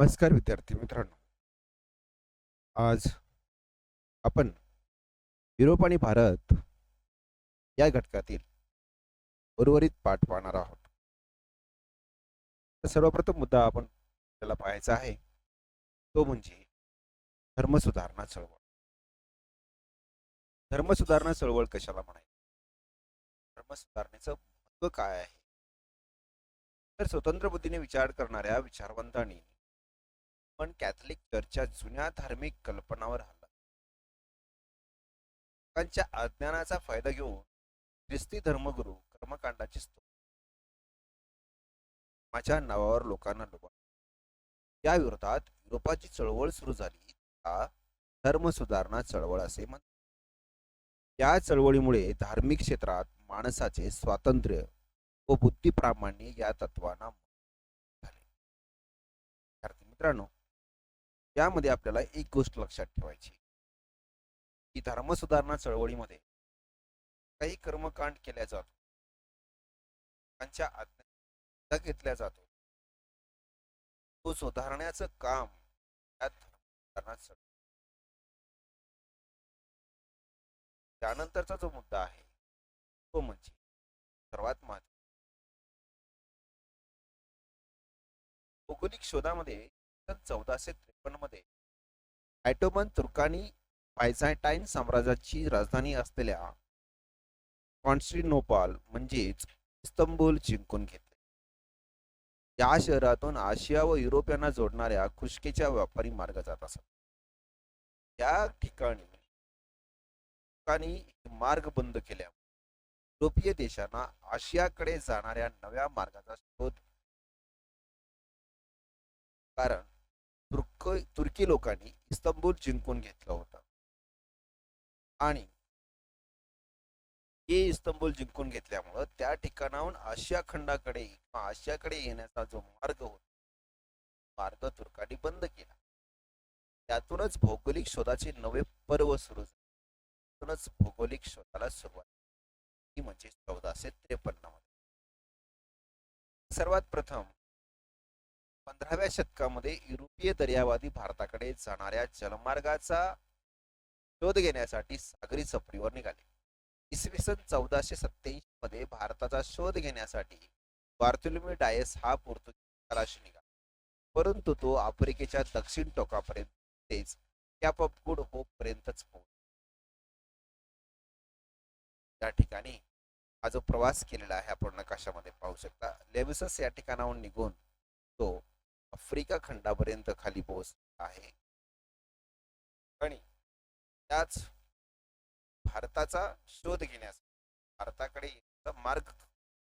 नमस्कार विद्यार्थी मित्रांनो. आज आपण युरोप आणि भारत या घटकातील उर्वरित पाठ पाहणार आहोत. तर सर्वप्रथम मुद्दा आपण आपल्याला पाहायचा आहे. तो म्हणजे धर्मसुधारणा चळवळ. धर्मसुधारणा चळवळ कशाला म्हणायची? धर्मसुधारणेचं महत्त्व काय आहे? तर स्वतंत्र बुद्धीने विचार करणाऱ्या विचारवंतांनी पण कॅथलिक चर्चच्या जुन्या धार्मिक कल्पनावर हल्ला लोकांच्या अज्ञानाचा फायदा घेऊन ख्रिस्ती धर्मगुरू कर्मकांडाची माझ्या नावावर लोकांना लुबा या विरोधात युरोपाची चळवळ सुरू झाली धर्म सुधारणा चळवळ असे म्हणतात. या चळवळीमुळे धार्मिक क्षेत्रात माणसाचे स्वातंत्र्य व बुद्धिप्रामाण्य या तत्वांना झाले. मित्रांनो यामध्ये आपल्याला एक गोष्ट लक्षात ठेवायची. की धर्मसुधारणा चळवळीमध्ये काही कर्मकांड केल्या जातो. त्यांच्या आज्ञा घेतल्या जातो. तो सुधारण्याचं काम या धर्मसुधारणा त्यानंतरचा जो मुद्दा आहे तो म्हणजे सर्वात महत्त्व भौगोलिक शोधामध्ये चौदाशे त्रेपन्नमध्ये ॲटोमन तुर्कानी बायझांटाईन साम्राज्याची राजधानी असलेल्या कॉन्स्टिनोपाल म्हणजेच इस्तंबूल जिंकून घेतले. या शहरातून आशिया व युरोप यांना जोडणाऱ्या खुशकेच्या व्यापारी मार्ग जात असत. या ठिकाणी ठिकाणी मार्ग बंद केल्या युरोपीय देशांना आशियाकडे जाणाऱ्या नव्या मार्गाचा शोध कारण तुर्क तुर्की लोकांनी इस्तंबूल जिंकून घेतलं होता. आणि हे इस्तंबूल जिंकून घेतल्यामुळं त्या ठिकाणाहून आशिया खंडाकडे किंवा आशियाकडे येण्याचा जो मार्ग होता मार्ग तुर्कांनी बंद केला. त्यातूनच भौगोलिक शोधाचे नवे पर्व सुरू झाले. त्यातूनच भौगोलिक शोधाला सुरुवात ती म्हणजे चौदाशे त्रेपन्नमध्ये सर्वात प्रथम पंधराव्या शतकामध्ये युरोपीय दर्यावादी भारताकडे जाणाऱ्या जलमार्गाचा शोध घेण्यासाठी सागरी सफरीवर निघाले. इसवी सन चौदाशे सत्याऐंशी मध्ये भारताचा शोध घेण्यासाठी बार्थोलोम्यू डायस हा पोर्तुगीज तलाशी निघाला. परंतु तो आफ्रिकेच्या दक्षिण टोकापर्यंत तेच कॅप ऑफ गुड होप पर्यंतच पोहोच त्या ठिकाणी हा जो प्रवास केलेला आहे आपण नकाशामध्ये पाहू शकता. लेविसस या ठिकाणाहून निघून तो आफ्रिका खंडापर्यंत खाली पोहोचला आहे. आणि त्याच भारताचा शोध घेण्यास भारताकडे मार्ग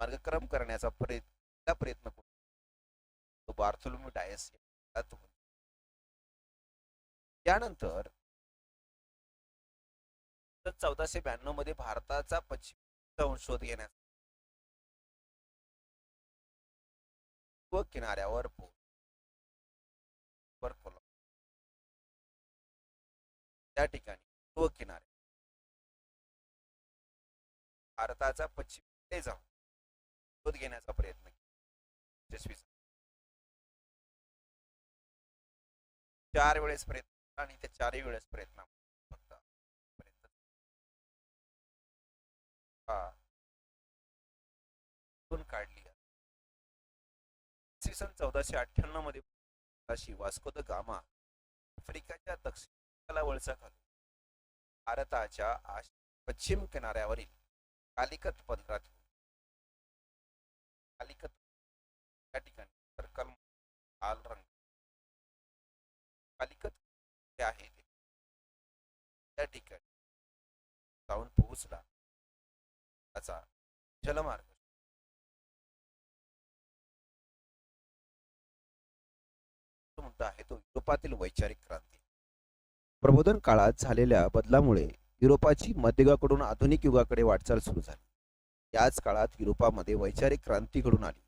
मार्गक्रम करण्याचा प्रयत्न प्रयत्न करतो तो बार्थोलोम्यू डायस त्यानंतर चौदाशे ब्याण्णवमध्ये भारताचा पश्चिम शोध घेण्यास व किनाऱ्यावर पोहोच त्या ठिकाणी पूर्व किनारे. भारताचा पश्चिम जाऊन शोध घेण्याचा प्रयत्न केला. यशस्वी चार वेळेस प्रयत्न आणि त्या चारही वेळेस प्रयत्न फक्त प्रयत्न काढली इसवी सन चौदाशे अठ्ठ्याण्णवमध्ये वास्को द गामा आफ्रिकाच्या दक्षिण दक्षिणेला वळसा घालून भारताच्या पश्चिम किनाऱ्यावरील कालिकत बंदरात कालिकत या ठिकाणी सर्कल लाल रंग. कालिकत जे आहे त्या ठिकाणी जाऊन पोहोचला. त्याचा जलमार्ग. मुद्दा आहे तो युरोपातील वैचारिक क्रांती. प्रबोधन काळात झालेल्या बदलामुळे युरोपाची मध्ययुगाकडून आधुनिक युगाकडे वाटचाल सुरू झाली. याच काळात युरोपामध्ये वैचारिक क्रांती घडून आली.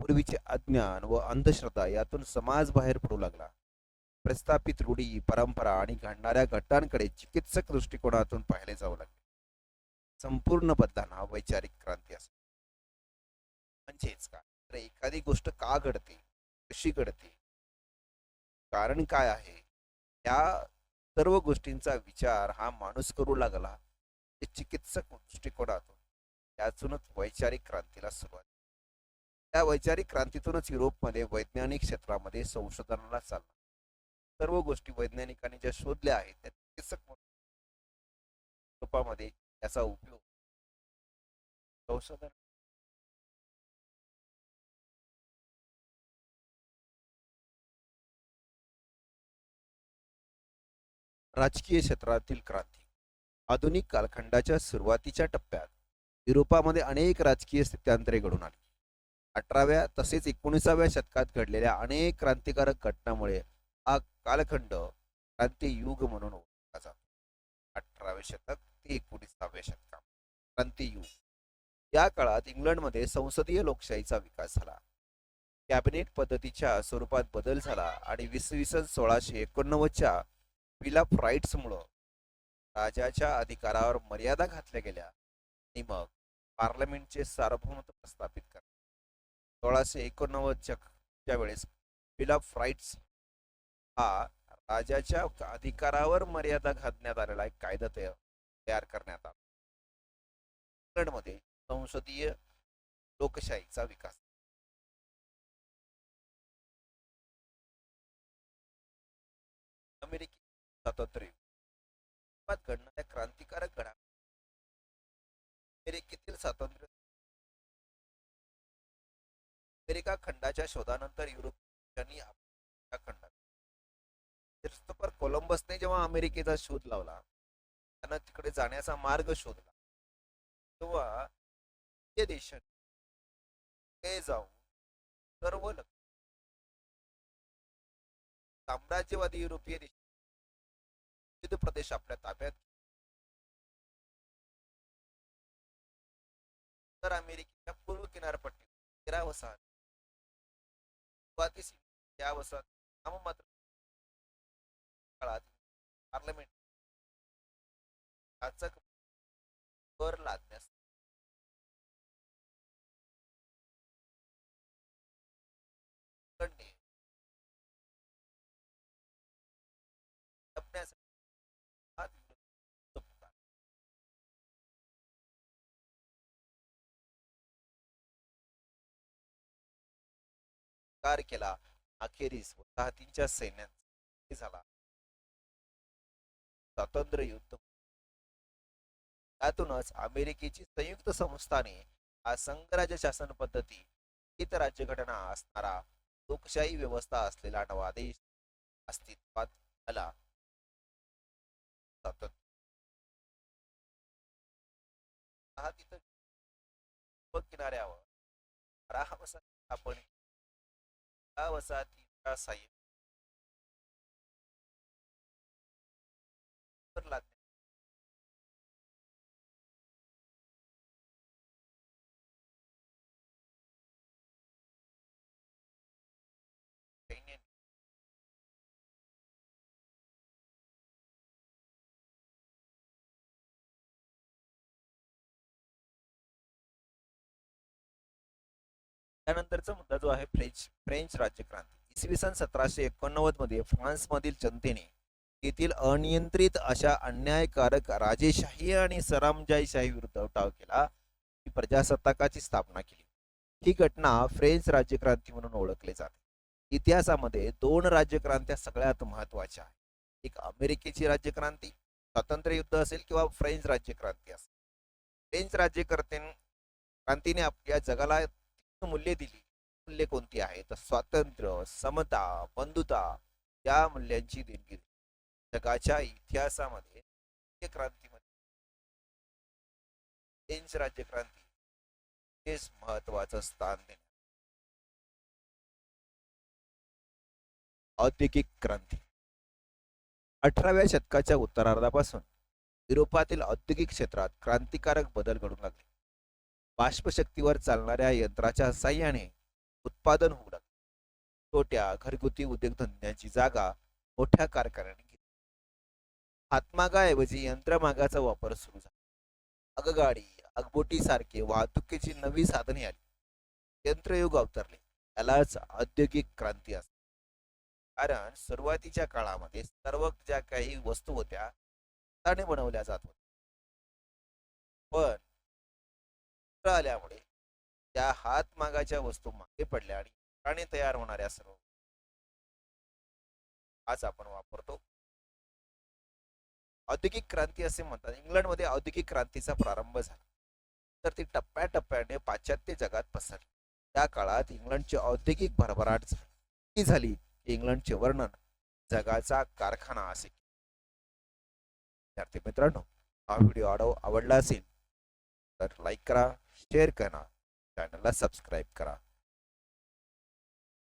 पूर्वीचे अज्ञान व अंधश्रद्धा यातून समाज बाहेर पडू लागला. प्रस्थापित रूढी परंपरा आणि घडणाऱ्या घटनांकडे चिकित्सक दृष्टिकोनातून पाहिले जाऊ लागले. संपूर्ण बदलांना वैचारिक क्रांती असते. म्हणजेच काय? तर एखादी गोष्ट का घडते? कशी घडते? कारण काय आहे? या सर्व गोष्टींचा विचार हा माणूस करू लागला ते चिकित्सक दृष्टिकोनातून. त्यातूनच वैचारिक क्रांतीला सुरुवात. त्या वैचारिक क्रांतीतूनच युरोपमध्ये वैज्ञानिक क्षेत्रामध्ये संशोधनाला चालला सर्व गोष्टी वैज्ञानिकांनी ज्या शोधल्या आहेत त्या चिकित्सक म्हणून. याचा त्याचा उपयोग संशोधन राजकीय क्षेत्रातील क्रांती. आधुनिक कालखंडाच्या सुरुवातीच्या टप्प्यात युरोपामध्ये अनेक राजकीय स्थित्यांतरे घडून आली. अठराव्या तसेच एकोणीसाव्या शतकात घडलेल्या अनेक क्रांतिकारक घटनामुळे हा कालखंड क्रांती युग म्हणून ओळखला जातो. अठरावे शतक ते एकोणीसाव्या शतका क्रांती युग. या काळात इंग्लंडमध्ये संसदीय लोकशाहीचा विकास झाला. कॅबिनेट पद्धतीच्या स्वरूपात बदल झाला आणि इसवी सन सोळाशे एकोणनव्वदच्या बिल ऑफ राईट्समुळं राजाच्या अधिकारावर मर्यादा घातल्या गेल्या. आणि मग पार्लमेंटचे सार्वभौमत्व प्रस्थापित करा सोळाशे एकोणनव्वदच्या च्या वेळेस बिल ऑफ राईट्स हा राजाच्या अधिकारावर मर्यादा घातण्यात आलेला एक कायदा तया- तयार करण्यात आला. इंग्लंडमध्ये संसदीय लोकशाहीचा विकास अमेरिकी स्वातंत्र्य घडणाऱ्या क्रांतिकारक घडा अमेरिकेतील स्वातंत्र्य. अमेरिका खंडाच्या शोधानंतर युरोपियांनी खंडात. क्रिस्तोफर कोलंबसने जेव्हा अमेरिकेचा शोध लावला त्यानं तिकडे जाण्याचा मार्ग शोधला. तेव्हा ते देशात जाऊन सर्व साम्राज्यवादी युरोपीय देश विविध प्रदेश आपल्या ताब्यात उत्तर अमेरिकेच्या पूर्व किनारपट्टी तेरा वसाहत. सुरुवातीस या वसाहत नाममात्र काळात पार्लमेंट. याचक कर लादण्यास कार केला. अखेरीस वसाहतींच्या सैन्यांचा झाला. स्वातंत्र्य युद्ध. त्यातूनच अमेरिकेची संयुक्त संस्थाने हा संघराज्य शासन पद्धती हित राज्यघटना असणारा लोकशाही व्यवस्था असलेला नवा देश अस्तित्वात आला. किनाऱ्यावर राहा आपण वसाहतीच्या साह्य लागते त्यानंतरचा मुद्दा जो आहे फ्रेंच फ्रेंच राज्यक्रांती इसवी सन सतराशे एकोणनव्वदमध्ये फ्रान्समधील जनतेने येथील अनियंत्रित अशा अन्यायकारक राजेशाही आणि सरामजाईशाही विरुद्ध उठाव केला प्रजासत्ताकाची स्थापना केली. ही घटना फ्रेंच राज्यक्रांती म्हणून ओळखली जाते. इतिहासामध्ये दोन राज्यक्रांत्या सगळ्यात महत्त्वाच्या आहेत. एक अमेरिकेची राज्यक्रांती स्वातंत्र्य युद्ध असेल किंवा फ्रेंच राज्यक्रांती असेल. फ्रेंच राज्यकर्त्यां क्रांतीने आपल्या जगाला मूल्ये दिली. मूल्ये कोणती आहेत तर स्वातंत्र्य समता बंधुता या मूल्यांची देणगी दिली. जगाच्या इतिहासामध्ये मुख्य क्रांतीमध्ये फ्रेंच राज्यक्रांती हेच महत्वाचं स्थान देण्यात औद्योगिक क्रांती. अठराव्या शतकाच्या उत्तरार्धापासून युरोपातील औद्योगिक क्षेत्रात क्रांतिकारक बदल घडून लागले. बाष्पशक्तीवर चालणाऱ्या यंत्राच्या साह्याने उत्पादन होऊ लागले. छोट्या घरगुती उद्योगधंद्यांची जागा मोठ्या कारखान्याने घेतली. हातमागाऐवजी यंत्रमागाचा वापर सुरू झाला. अगगाडी अगबोटी सारखे वाहतुकीची नवी साधने आली. यंत्रयुग अवतरले. यालाच औद्योगिक क्रांती असते. कारण सुरुवातीच्या काळामध्ये सर्व ज्या काही वस्तू होत्या हाताने बनवल्या जात होत्या. पण आल्यामुळे त्या हात मागाच्या वस्तू मागे पडल्या आणि यंत्राने तयार होणाऱ्या सर्व आज आपण वापरतो. औद्योगिक क्रांती असे म्हणतात. इंग्लंडमध्ये औद्योगिक क्रांतीचा प्रारंभ झाला. तर ती टप्प्याटप्प्याने पाश्चात्य जगात पसरली. त्या काळात इंग्लंडची औद्योगिक भरभराट झाली. झाली इंग्लंडचे वर्णन जगाचा कारखाना असे. विद्यार्थी मित्रांनो हा व्हिडिओ आडव आवडला असेल तर लाईक करा शेअर करा. चॅनलला सबस्क्राईब करा.